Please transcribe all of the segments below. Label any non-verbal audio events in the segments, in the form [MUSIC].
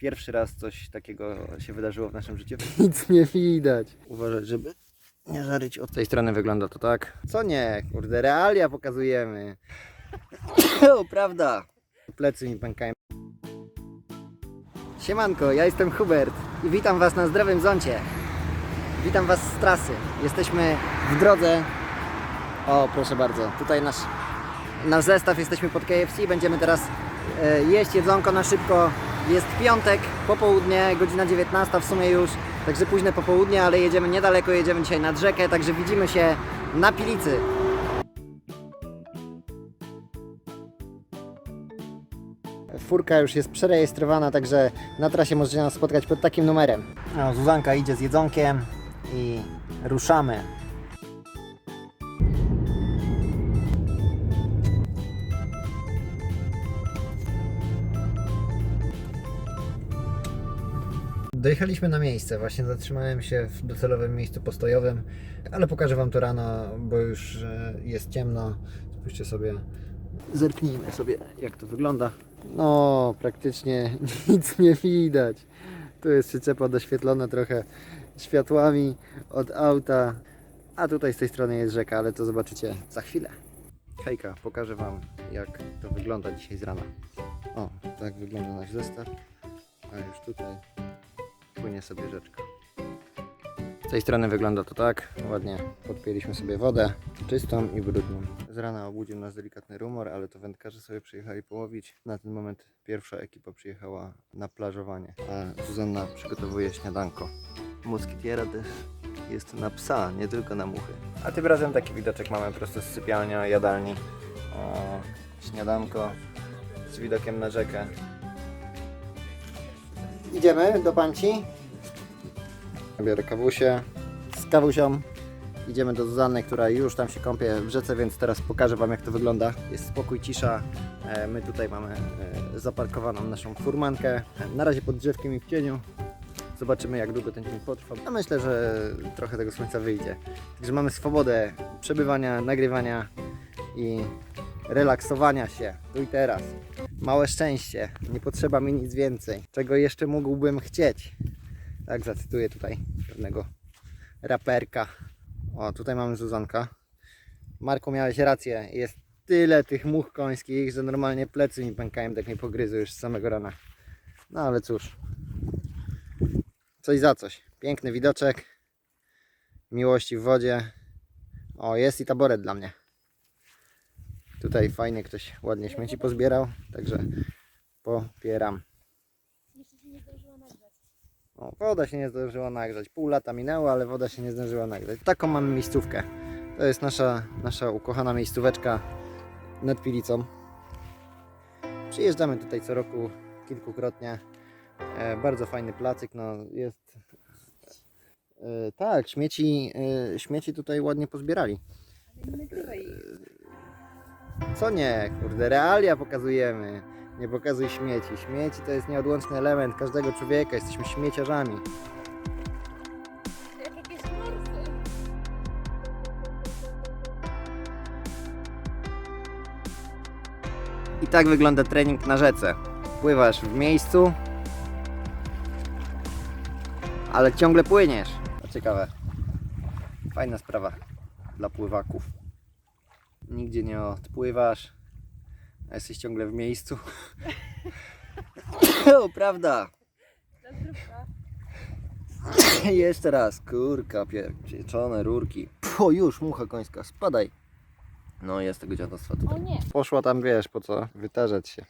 pierwszy raz coś takiego się wydarzyło w naszym życiu. [LAUGHS] Nic nie widać. Uważać, żeby nie żaryć od tej strony wygląda to tak. Co nie, kurde, realia pokazujemy. [COUGHS] o, prawda. Plecy mi pękają. Siemanko, ja jestem Hubert i witam Was na Zdrowym Zoncie. Witam Was z trasy. Jesteśmy w drodze. O, proszę bardzo, tutaj nasz, nasz zestaw, jesteśmy pod KFC. Będziemy teraz e, jeść jedzonko na szybko. Jest piątek, popołudnie, godzina 19 w sumie już, także późne popołudnie, ale jedziemy niedaleko, jedziemy dzisiaj nad rzekę, także widzimy się na Pilicy. Furka już jest przerejestrowana, także na trasie możecie nas spotkać pod takim numerem. No, Zuzanka idzie z jedzonkiem i ruszamy. Dojechaliśmy na miejsce, właśnie zatrzymałem się w docelowym miejscu postojowym, ale pokażę Wam to rano, bo już e, jest ciemno. Spójrzcie sobie, zerknijmy sobie jak to wygląda. No, praktycznie [LAUGHS] nic nie widać. Tu jest przyczepa doświetlona trochę światłami od auta, a tutaj z tej strony jest rzeka, ale to zobaczycie za chwilę. Hejka, pokażę Wam jak to wygląda dzisiaj z rana. O, tak wygląda nasz zestaw, a już tutaj płynie sobie rzeczka. Z tej strony wygląda to tak, ładnie podpięliśmy sobie wodę, czystą i brudną. Z rana obudził nas delikatny rumor, ale to wędkarze sobie przyjechali połowić. Na ten moment pierwsza ekipa przyjechała na plażowanie, a Zuzanna przygotowuje śniadanko. Moskitiera też jest na psa, nie tylko na muchy. A tym razem taki widoczek mamy prosto z sypialnia, jadalni. O, śniadanko z widokiem na rzekę. Idziemy do Panci. Biorę kawusię. Z kawusią idziemy do Zuzanny, która już tam się kąpie w rzece, więc teraz pokażę Wam jak to wygląda. Jest spokój, cisza. E, My tutaj mamy e, zaparkowaną naszą furmankę. Na razie pod drzewkiem i w cieniu. Zobaczymy jak długo ten dzień potrwa. A myślę, że trochę tego słońca wyjdzie. Także mamy swobodę przebywania, nagrywania i relaksowania się tu i teraz. Małe szczęście, nie potrzeba mi nic więcej. Czego jeszcze mógłbym chcieć? Tak, zacytuję tutaj pewnego raperka. O, tutaj mamy Zuzanka. Marku, miałeś rację. Jest tyle tych much końskich, że normalnie plecy mi pękają, tak mnie pogryzły już z samego rana. No ale cóż. Coś za coś. Piękny widoczek. Miłości w wodzie. O, jest i taboret dla mnie. Tutaj fajnie ktoś ładnie śmieci pozbierał, także popieram. O, woda się nie zdążyła nagrzać. Pół lata minęło, ale woda się nie zdążyła nagrzać. Taką mamy miejscówkę. To jest nasza, nasza ukochana miejscóweczka nad Pilicą. Przyjeżdżamy tutaj co roku kilkukrotnie. E, bardzo fajny placyk, no jest... E, tak, śmieci, e, śmieci tutaj ładnie pozbierali. Co nie, kurde, realia pokazujemy. Nie pokazuj śmieci. Śmieci to jest nieodłączny element każdego człowieka. Jesteśmy śmieciarzami. Jakieś morsy. I tak wygląda trening na rzece. Pływasz w miejscu, ale ciągle płyniesz. To ciekawe. Fajna sprawa dla pływaków. Nigdzie nie odpływasz, a jesteś ciągle w miejscu. [LAUGHS] o, prawda. [CLEARS THROAT] Jeszcze raz, kurka, pie- pieczone rurki. Po już, mucha końska, spadaj. No jest tego dziadostwa tutaj. O nie. Poszła tam, wiesz, po co? Wytarzać się.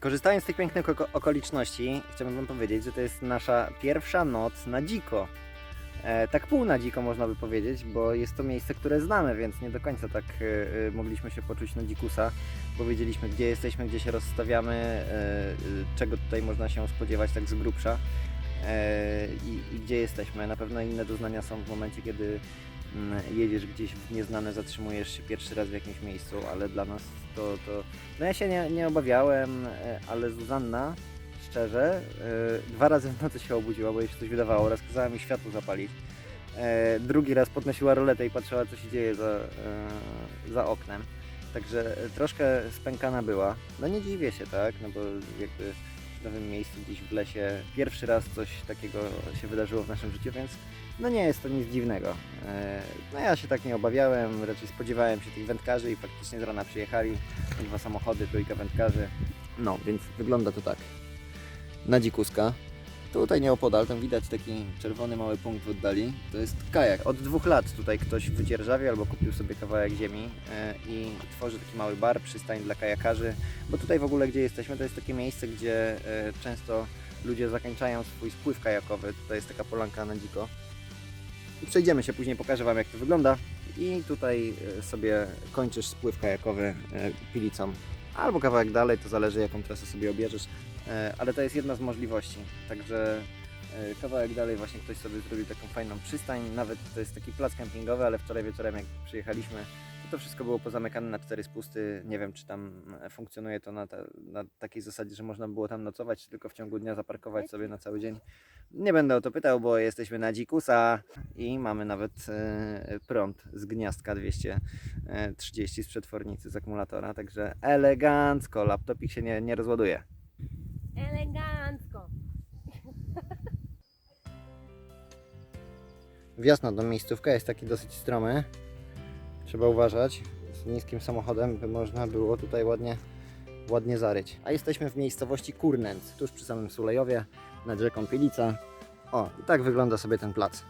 Korzystając z tych pięknych oko- okoliczności, chciałbym Wam powiedzieć, że to jest nasza pierwsza noc na dziko. E, tak pół na dziko można by powiedzieć, bo jest to miejsce, które znamy, więc nie do końca tak e, e, mogliśmy się poczuć na dzikusa, bo wiedzieliśmy gdzie jesteśmy, gdzie się rozstawiamy, czego tutaj można się spodziewać tak z grubsza i, i gdzie jesteśmy. Na pewno inne doznania są w momencie, kiedy mm, jedziesz gdzieś w nieznane, zatrzymujesz się pierwszy raz w jakimś miejscu, ale dla nas to, to... No ja się nie, nie obawiałem, ale Zuzanna, szczerze, e, dwa razy w nocy się obudziła, bo jej się coś wydawało, raz kazała mi światło zapalić, e, drugi raz podnosiła roletę i patrzyła co się dzieje za, e, za oknem. Także troszkę spękana była. No nie dziwię się, tak? No bo jakby w nowym miejscu gdzieś w lesie pierwszy raz coś takiego się wydarzyło w naszym życiu, więc no nie jest to nic dziwnego. No ja się tak nie obawiałem, raczej spodziewałem się tych wędkarzy i faktycznie z rana przyjechali dwa samochody, trójka wędkarzy. No, więc wygląda to tak. Na dzikuska. Tutaj nieopodal, tam widać taki czerwony mały punkt w oddali. To jest kajak. Od dwóch lat tutaj ktoś wydzierżawia albo kupił sobie kawałek ziemi e, i tworzy taki mały bar, przystań dla kajakarzy. Bo tutaj w ogóle, gdzie jesteśmy, to jest takie miejsce, gdzie e, często ludzie zakończają swój spływ kajakowy. Tutaj jest taka polanka na dziko. I Przejdziemy się, później pokażę Wam jak to wygląda. I tutaj e, sobie kończysz spływ kajakowy pilicą. Albo kawałek dalej, to zależy jaką trasę sobie obierzesz. E, Ale to jest jedna z możliwości. Także e, kawałek dalej właśnie ktoś sobie zrobił taką fajną przystań. Nawet to jest taki plac kempingowy, ale wczoraj wieczorem jak przyjechaliśmy, to, to wszystko było pozamykane na cztery spusty. Nie wiem czy tam e, funkcjonuje to na, ta, na takiej zasadzie, że można było tam nocować, czy tylko w ciągu dnia zaparkować sobie na cały dzień. Nie będę o to pytał, bo jesteśmy na dzikusa i mamy nawet e, prąd z gniazdka 230 z przetwornicy z akumulatora, także elegancko, laptopik się nie, nie rozładuje. Elegancko. Wjazd na tą miejscówkę jest taki dosyć stromy. Trzeba uważać. Z niskim samochodem by można było tutaj ładnie, ładnie zaryć. A jesteśmy w miejscowości Kurnęc, tuż przy samym Sulejowie, nad rzeką Pilica. O, i tak wygląda sobie ten plac.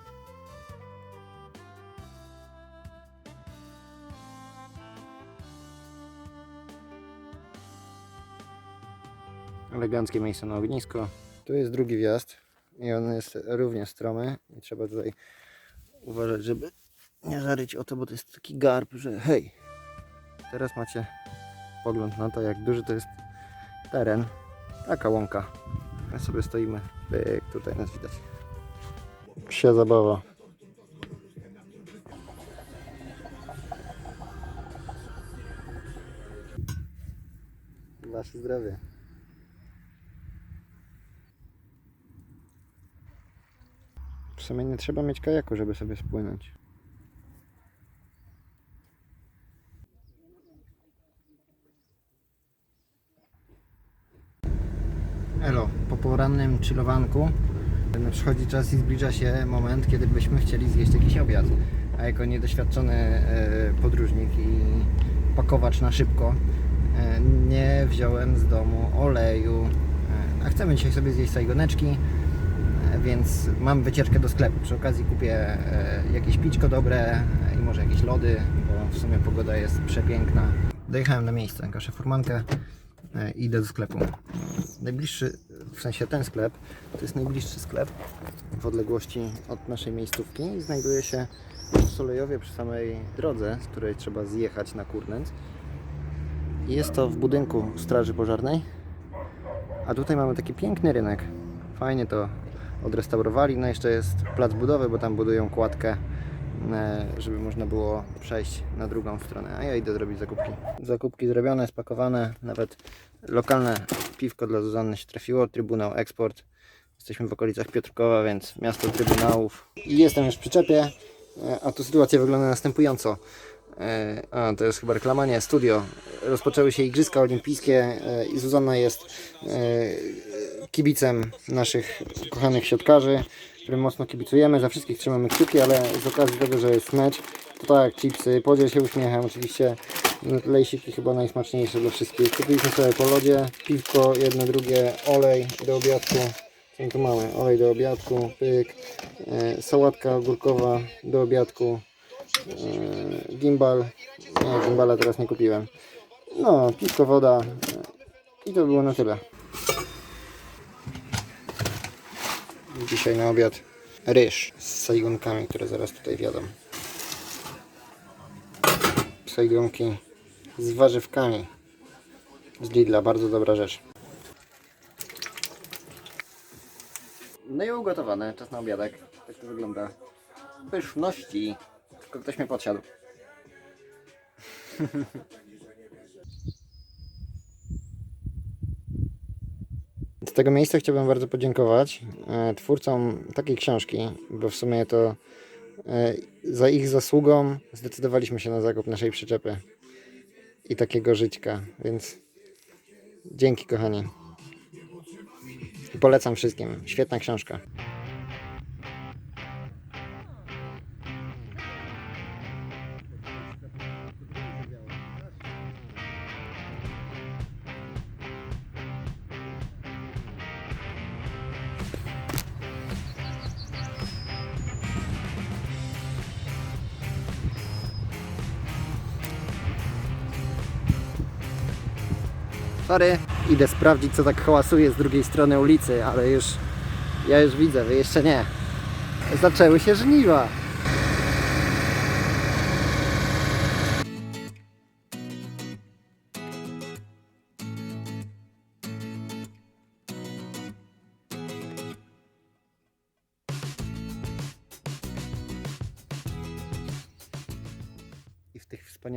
Eleganckie miejsce na ognisko. Tu jest drugi wjazd i on jest równie stromy i trzeba tutaj uważać, żeby nie zaryć o to, bo to jest taki garb, że hej, teraz macie pogląd na to, jak duży to jest teren. Taka łąka. My sobie stoimy, pyk, tutaj nas widać. Psia zabawa. Wasze zdrowie. Sumie nie trzeba mieć kajaku, żeby sobie spłynąć. Elo, po porannym chillowanku przychodzi czas i zbliża się moment, kiedy byśmy chcieli zjeść jakiś obiad. A jako niedoświadczony e, podróżnik i pakowacz na szybko e, nie wziąłem z domu oleju. E, A chcemy dzisiaj sobie zjeść sajgoneczki, więc mam wycieczkę do sklepu. Przy okazji kupię e, jakieś pićko dobre e, i może jakieś lody, bo w sumie pogoda jest przepiękna. Dojechałem na miejsce, kaszę furmankę e, i idę do sklepu. Najbliższy, w sensie ten sklep, to jest najbliższy sklep w odległości od naszej miejscówki i znajduje się w Solejowie przy samej drodze, z której trzeba zjechać na Kurnęc. Jest to w budynku Straży Pożarnej, a tutaj mamy taki piękny rynek. Fajnie to odrestaurowali. No jeszcze jest plac budowy, bo tam budują kładkę, e, żeby można było przejść na drugą stronę. A ja idę zrobić zakupki. Zakupki zrobione, spakowane, nawet lokalne piwko dla Zuzanny się trafiło, Trybunał Eksport. Jesteśmy w okolicach Piotrkowa, więc miasto Trybunałów. I jestem już w przyczepie, e, a tu sytuacja wygląda następująco. E, A, to jest chyba reklama, nie, studio. Rozpoczęły się Igrzyska Olimpijskie e, i Zuzanna jest e, kibicem naszych kochanych siatkarzy, którym mocno kibicujemy. Za wszystkich trzymamy kciuki, ale z okazji tego, że jest mecz, to tak, chipsy, podziel się uśmiechem, oczywiście lejsiki chyba najsmaczniejsze dla wszystkich. Kupiliśmy sobie po lodzie, piwko, jedno, drugie, olej do obiadku. Co tu mamy? Olej do obiadku, pyk, sałatka ogórkowa do obiadku, gimbal, nie, gimbala teraz nie kupiłem. No, piwko, woda i to było na tyle. Dzisiaj na obiad ryż z sajgonkami, które zaraz tutaj wjadą. Sajgonki z warzywkami z Lidla, bardzo dobra rzecz. No i ugotowane, czas na obiadek. Tak to wygląda. Pyszności. Tylko ktoś mnie podsiadł. [LAUGHS] Z tego miejsca chciałbym bardzo podziękować e, twórcom takiej książki, bo w sumie to e, za ich zasługą zdecydowaliśmy się na zakup naszej przyczepy. i takiego żyćka, więc dzięki kochani. Polecam wszystkim. Świetna książka. Sorry, idę sprawdzić co tak hałasuje z drugiej strony ulicy, ale już ja już widzę, wy jeszcze nie. Zaczęły się żniwa.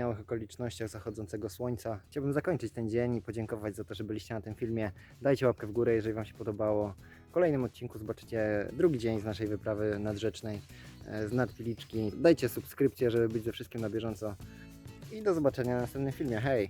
Wspaniałych okolicznościach zachodzącego słońca chciałbym zakończyć ten dzień i podziękować za to, że byliście na tym filmie. Dajcie łapkę w górę, jeżeli Wam się podobało. W kolejnym odcinku zobaczycie drugi dzień z naszej wyprawy nadrzecznej e, z Nadpiliczki. Dajcie subskrypcję, żeby być ze wszystkim na bieżąco. I do zobaczenia w następnym filmie. Hej!